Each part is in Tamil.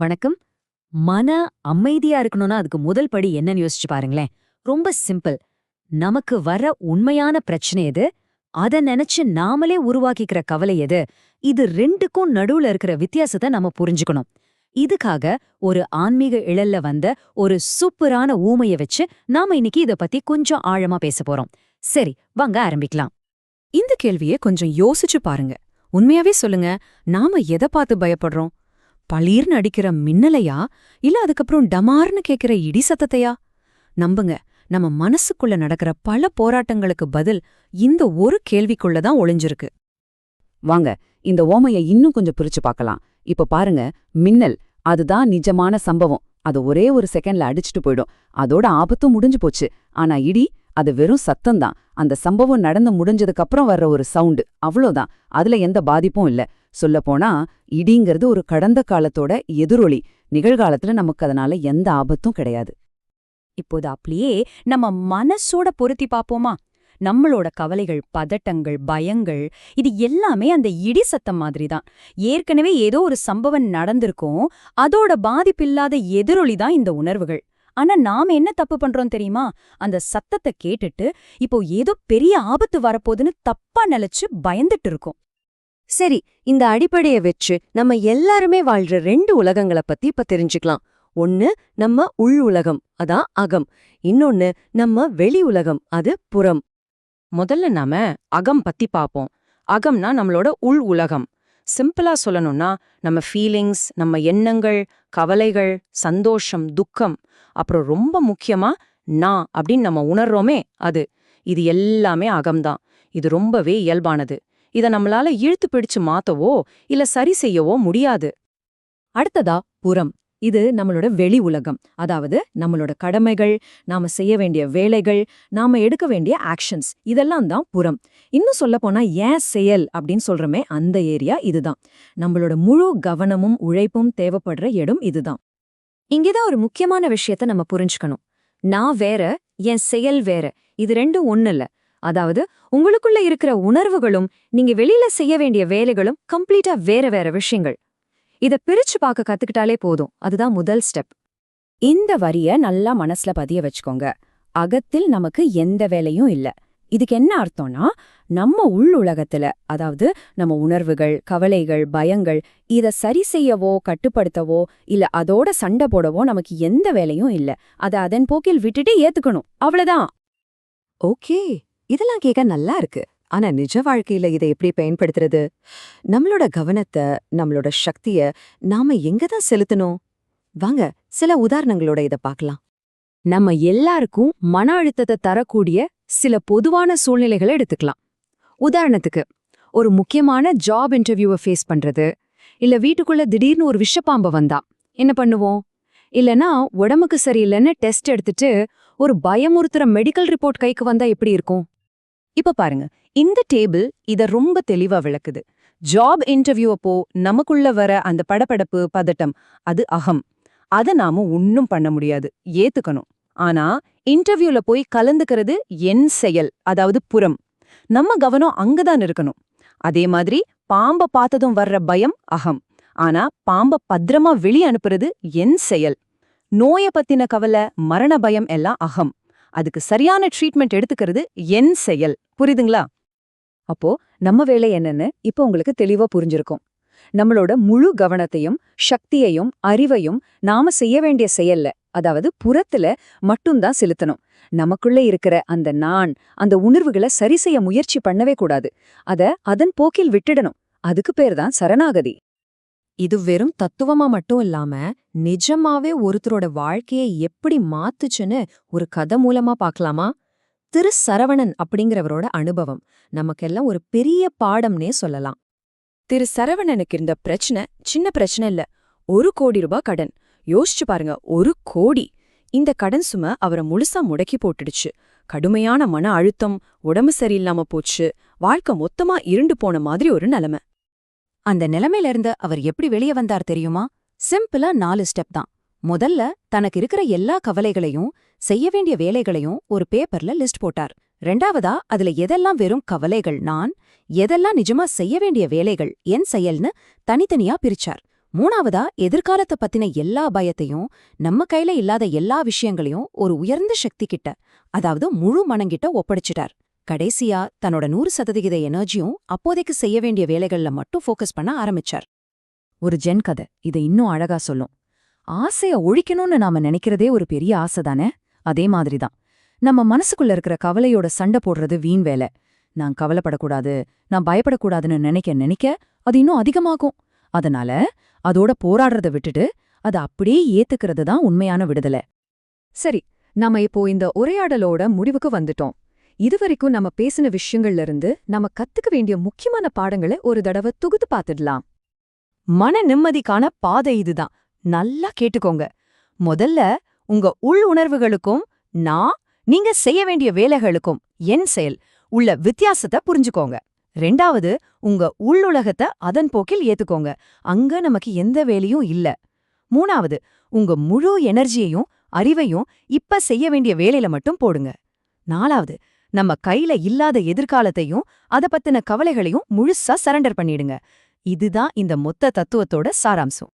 வணக்கம். மன அமைதியா இருக்கணும்னா அதுக்கு முதல் படி என்னன்னு யோசிச்சு பாருங்களேன். ரொம்ப சிம்பிள். நமக்கு வர உண்மையான பிரச்சனை எது? அத நினைச்சு நாமளே உருவாக்கிக்கிற கவலை எது? இது ரெண்டுக்கும் நடுவுல இருக்கிற வித்தியாசத்தை நம்ம புரிஞ்சுக்கணும். இதுக்காக ஒரு ஆன்மீக இழல்ல வந்த ஒரு சூப்பரான ஊமைய வச்சு நாம இன்னைக்கு இத பத்தி கொஞ்சம் ஆழமா பேச போறோம். சரி வாங்க ஆரம்பிக்கலாம். இந்த கேள்வியை கொஞ்சம் யோசிச்சு பாருங்க. உண்மையாவே சொல்லுங்க நாம எதை பார்த்து பயப்படுறோம்? பளீர்னு அடிக்கிற மின்னலையா? இல்ல அதுக்கப்புறம் டமார்னு கேட்கிற இடி சத்தத்தையா? நம்புங்க நம்ம மனசுக்குள்ள நடக்கிற பல போராட்டங்களுக்கு பதில் இந்த ஒரு கேள்விக்குள்ள தான் ஒளிஞ்சிருக்கு. வாங்க இந்த ஓமைய இன்னும் கொஞ்சம் பிரிச்சு பார்க்கலாம். இப்ப பாருங்க மின்னல் அதுதான் நிஜமான சம்பவம். அது ஒரே ஒரு செகண்ட்ல அடிச்சுட்டு போயிடும். அதோட ஆபத்தும் முடிஞ்சு போச்சு. ஆனா இடி அது வெறும் சத்தம்தான் அந்த சம்பவம் நடந்து முடிஞ்சதுக்கு அப்புறம் வர்ற ஒரு சவுண்டு அவ்வளோதான் அதுல எந்த பாதிப்பும் இல்ல. சொல்லப்போனா இடிங்கிறது ஒரு கடந்த காலத்தோட எதிரொலி. நிகழ்காலத்துல நமக்கு அதனால எந்த ஆபத்தும் கிடையாது. இப்போது அப்படியே நம்ம மனசோட பொருத்தி பாப்போமா நம்மளோட கவலைகள் பதட்டங்கள் பயங்கள் இது எல்லாமே அந்த இடி சத்தம் மாதிரி தான் ஏற்கனவே ஏதோ ஒரு சம்பவம் நடந்திருக்கும். அதோட பாதிப்பில்லாத எதிரொலி தான் இந்த உணர்வுகள். ஆனா நாம என்ன தப்பு பண்றோம் தெரியுமா? அந்த சத்தத்தை கேட்டுட்டு இப்போ ஏதோ பெரிய ஆபத்து வரப்போகுதுன்னு தப்பா நினைச்சு பயந்துட்டு இருக்கோம். சரி இந்த அடிப்படைய வச்சு நம்ம எல்லாருமே வாழ்ற ரெண்டு உலகங்கள பத்தி இப்ப தெரிஞ்சுக்கலாம். ஒன்னு நம்ம உள் உலகம் அதான் அகம். இன்னொன்னு நம்ம வெளி உலகம் அது புறம். முதல்ல நாம அகம் பத்தி பாப்போம் அகம்னா நம்மளோட உள் உலகம். சிம்பிளா சொல்லணும்னா நம்ம ஃபீலிங்ஸ் நம்ம எண்ணங்கள் கவலைகள் சந்தோஷம் துக்கம். அப்புறம் ரொம்ப முக்கியமா நான் அப்படின்னு நம்ம உணர்றோமே அது. இது எல்லாமே அகம்தான். இது ரொம்பவே இயல்பானது. இத நம்மளால இழுத்து பிடிச்சு மாத்தவோ இல்ல சரி செய்யவோ முடியாது. அடுத்ததா புறம். இது நம்மளோட வெளி உலகம். அதாவது நம்மளோட கடமைகள் நாம செய்ய வேண்டிய வேலைகள் நாம எடுக்க வேண்டிய ஆக்ஷன்ஸ் இதெல்லாம் தான் புறம். இன்னும் சொல்ல போனா ஏன் செயல் அப்படின்னு சொல்றமே அந்த ஏரியா இதுதான். நம்மளோட முழு கவனமும் உழைப்பும் தேவைப்படுற இடம் இதுதான். இங்கேதான் ஒரு முக்கியமான விஷயத்த நம்ம புரிஞ்சுக்கணும். நான் வேற என் செயல் வேற. இது ரெண்டும் ஒன்னு இல்லை அதாவது உங்களுக்குள்ள இருக்கிற உணர்வுகளும் நீங்க வெளியில செய்ய வேண்டிய வேலைகளும் கம்ப்ளீட்டா வேற வேற விஷயங்கள். இத பிரிச்சு பார்க்க கத்துக்கிட்டாலே போதும். அதுதான் முதல் ஸ்டெப். இந்த வரிய நல்லா மனசுல பதிய வச்சுக்கோங்க. அகத்தில் நமக்கு எந்த வேலையும் இல்ல. இதுக்கு என்ன அர்த்தம்னா நம்ம உள் உலகத்துல அதாவது நம்ம உணர்வுகள் கவலைகள் பயங்கள் இத சரி செய்யவோ கட்டுப்படுத்தவோ இல்ல அதோட சண்டை போடவோ நமக்கு எந்த வேலையும் இல்ல. அத அதன் போக்கில் விட்டுட்டு ஏத்துக்கணும். அவ்வளவுதான். ஓகே. இதெல்லாம் கேட்க நல்லா இருக்கு. ஆனா நிஜ வாழ்க்கையில இதை எப்படி பயன்படுத்துறது? நம்மளோட கவனத்தை நம்மளோட சக்திய நாம எங்க தான் செலுத்தணும்? வாங்க சில உதாரணங்களோட இத பார்க்கலாம். நம்ம எல்லாருக்கும் மன அழுத்தத்தை தரக்கூடிய சில பொதுவான சூழ்நிலைகளை எடுத்துக்கலாம். உதாரணத்துக்கு ஒரு முக்கியமான ஜாப் இன்டர்வியூவை ஃபேஸ் பண்றது இல்ல வீட்டுக்குள்ள திடீர்னு ஒரு விஷப்பாம்பு வந்தா என்ன பண்ணுவோம்? இல்லனா உடம்புக்கு சரியில்லைன்னு டெஸ்ட் எடுத்துட்டு ஒரு பயமுறுத்துற மெடிக்கல் ரிப்போர்ட் கைக்கு வந்தா எப்படி இருக்கும்? இப்ப பாருங்க. இந்த டேபிள் இத ரொம்ப தெளிவா விளக்குது. ஜாப் இன்டர்வியூ அப்போ நமக்குள்ள வர அந்த படபடப்பு பதட்டம் அது அகம். அத நாம ஒன்னும் பண்ண முடியாது. ஏத்துக்கணும். ஆனா இன்டர்வியூல போய் கலந்துக்கிறது என் செயல் அதாவது புறம். நம்ம கவனம் அங்கதான் இருக்கணும். அதே மாதிரி பாம்ப பார்த்ததும் வர்ற பயம் அகம். ஆனா பாம்ப பத்திரமா வெளிய அனுப்புறது என் செயல். நோய பத்தின கவலை மரண பயம் எல்லாம் அகம். அதுக்கு சரியான ட்ரீட்மெண்ட் எடுத்துக்கிறது என் செயல். புரியுதுங்களா? அப்போ நம்ம வேலை என்னன்னு இப்போ உங்களுக்கு தெளிவா புரிஞ்சிருக்கும். நம்மளோட முழு கவனத்தையும் சக்தியையும் அறிவையும் நாம செய்ய வேண்டிய செயல்ல அதாவது புறத்துல மட்டும்தான் செலுத்தணும். நமக்குள்ள இருக்கிற அந்த நான் அந்த உணர்வுகளை சரி செய்ய முயற்சி பண்ணவே கூடாது. அத அதன் போக்கில் விட்டுடணும். அதுக்கு பேர் தான் சரணாகதி. இது வெறும் தத்துவமா மட்டும் இல்லாம நிஜமாவே ஒருத்தரோட வாழ்க்கையை எப்படி மாத்துச்சுன்னு ஒரு கதை மூலமா பார்க்கலாமா திரு சரவணன் அப்படிங்கிறவரோட அனுபவம். நமக்கெல்லாம் ஒரு பெரிய பாடம்னே சொல்லலாம். திரு சரவணனுக்கு இருந்த பிரச்சனை சின்ன பிரச்சனை இல்ல. ஒரு கோடி ரூபாய் கடன். யோசிச்சு பாருங்க ஒரு கோடி. இந்த கடன் சுமை அவரை முழுசா முடக்கி போட்டுடுச்சு. கடுமையான மன அழுத்தம் உடம்பு சரியில்லாம போச்சு. வாழ்க்கை மொத்தமா இருண்டு போன மாதிரி ஒரு நிலைமை. அந்த நிலைமையிலிருந்து அவர் எப்படி வெளியே வந்தார் தெரியுமா? சிம்பிளா நாலு ஸ்டெப் தான். முதல்ல தனக்கு இருக்கிற எல்லா கவலைகளையும் செய்ய வேண்டிய வேலைகளையும் ஒரு பேப்பர்ல லிஸ்ட் போட்டார். ரெண்டாவதா அதுல எதெல்லாம் வெறும் கவலைகள் நான் எதெல்லாம் நிஜமா செய்ய வேண்டிய வேலைகள் என் செயல்னு தனித்தனியா பிரிச்சார். மூணாவதா எதிர்காலத்தை பத்தின எல்லா பயத்தையும் நம்ம கையில இல்லாத எல்லா விஷயங்களையும் ஒரு உயர்ந்த சக்தி கிட்ட அதாவது முழு மனங்கிட்ட ஒப்படைச்சிட்டார். கடைசியா தன்னோட நூறு சதவிகித எனர்ஜியும் அப்போதைக்கு செய்ய வேண்டிய வேலைகள்ல மட்டும் ஃபோக்கஸ் பண்ண ஆரம்பிச்சார். ஒரு ஜென் கதை. இதை இன்னும் அழகா சொல்லும். ஆசைய ஒழிக்கணும்னு நாம நினைக்கிறதே ஒரு பெரிய ஆசை தானே? அதே மாதிரிதான் நம்ம மனசுக்குள்ள இருக்கிற கவலையோட சண்டை போடுறது வீண் வேலை. நான் கவலைப்படக்கூடாது நான் பயப்படக்கூடாதுன்னு நினைக்க நினைக்க அது இன்னும் அதிகமாகும். அதனால அதோட போராடுறத விட்டுட்டு அதை அப்படியே ஏத்துக்கிறது தான் உண்மையான விடுதலை. சரி நாம இப்போ இந்த உரையாடலோட முடிவுக்கு வந்துட்டோம். இதுவரைக்கும் நம்ம பேசின விஷயங்கள்ல இருந்து நம்ம கத்துக்க வேண்டிய முக்கியமான பாடங்களை ஒரு தடவை தொகுத்து பார்த்துடலாம். மன நிம்மதிக்கான பாதை இதுதான். நல்லா கேட்டுக்கோங்க. முதல்ல உங்க உள் உணர்வுகளுக்கும் நான் நீங்க செய்ய வேண்டிய வேலைகளுக்கும் என் செயல். உள்ள வித்தியாசத்தை புரிஞ்சுக்கோங்க. ரெண்டாவது உங்க உள்ளுலகத்தை அதன் போக்கில் ஏத்துக்கோங்க. அங்க நமக்கு எந்த வேலையும் இல்ல. மூணாவது உங்க முழு எனர்ஜியையும் அறிவையும் இப்ப செய்ய வேண்டிய வேலையில மட்டும் போடுங்க. நாலாவது நம்ம கையில இல்லாத எதிர்காலத்தையும் அத பத்தின கவலைகளையும் முழுசா சரண்டர் பண்ணிடுங்க. இதுதான் இந்த மொத்த தத்துவத்தோட சாராம்சம்.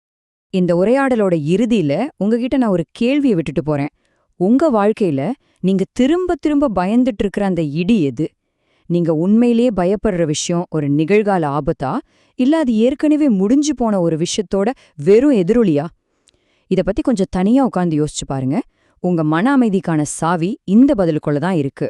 இந்த உரையாடலோட இறுதியில உங்ககிட்ட நான் ஒரு கேள்வியை விட்டுட்டு போறேன். உங்க வாழ்க்கையில நீங்க திரும்ப திரும்ப பயந்துட்டு இருக்கிற அந்த இடி எது? நீங்க உண்மையிலேயே பயப்படுற விஷயம் ஒரு நிகழ்கால ஆபத்தா? இல்ல அது ஏற்கனவே முடிஞ்சு போன ஒரு விஷயத்தோட வெறும் எதிரொலியா? இத பத்தி கொஞ்சம் தனியா உட்காந்து யோசிச்சு பாருங்க. உங்க மன அமைதிக்கான சாவி இந்த பதிலுக்குள்ள தான் இருக்கு.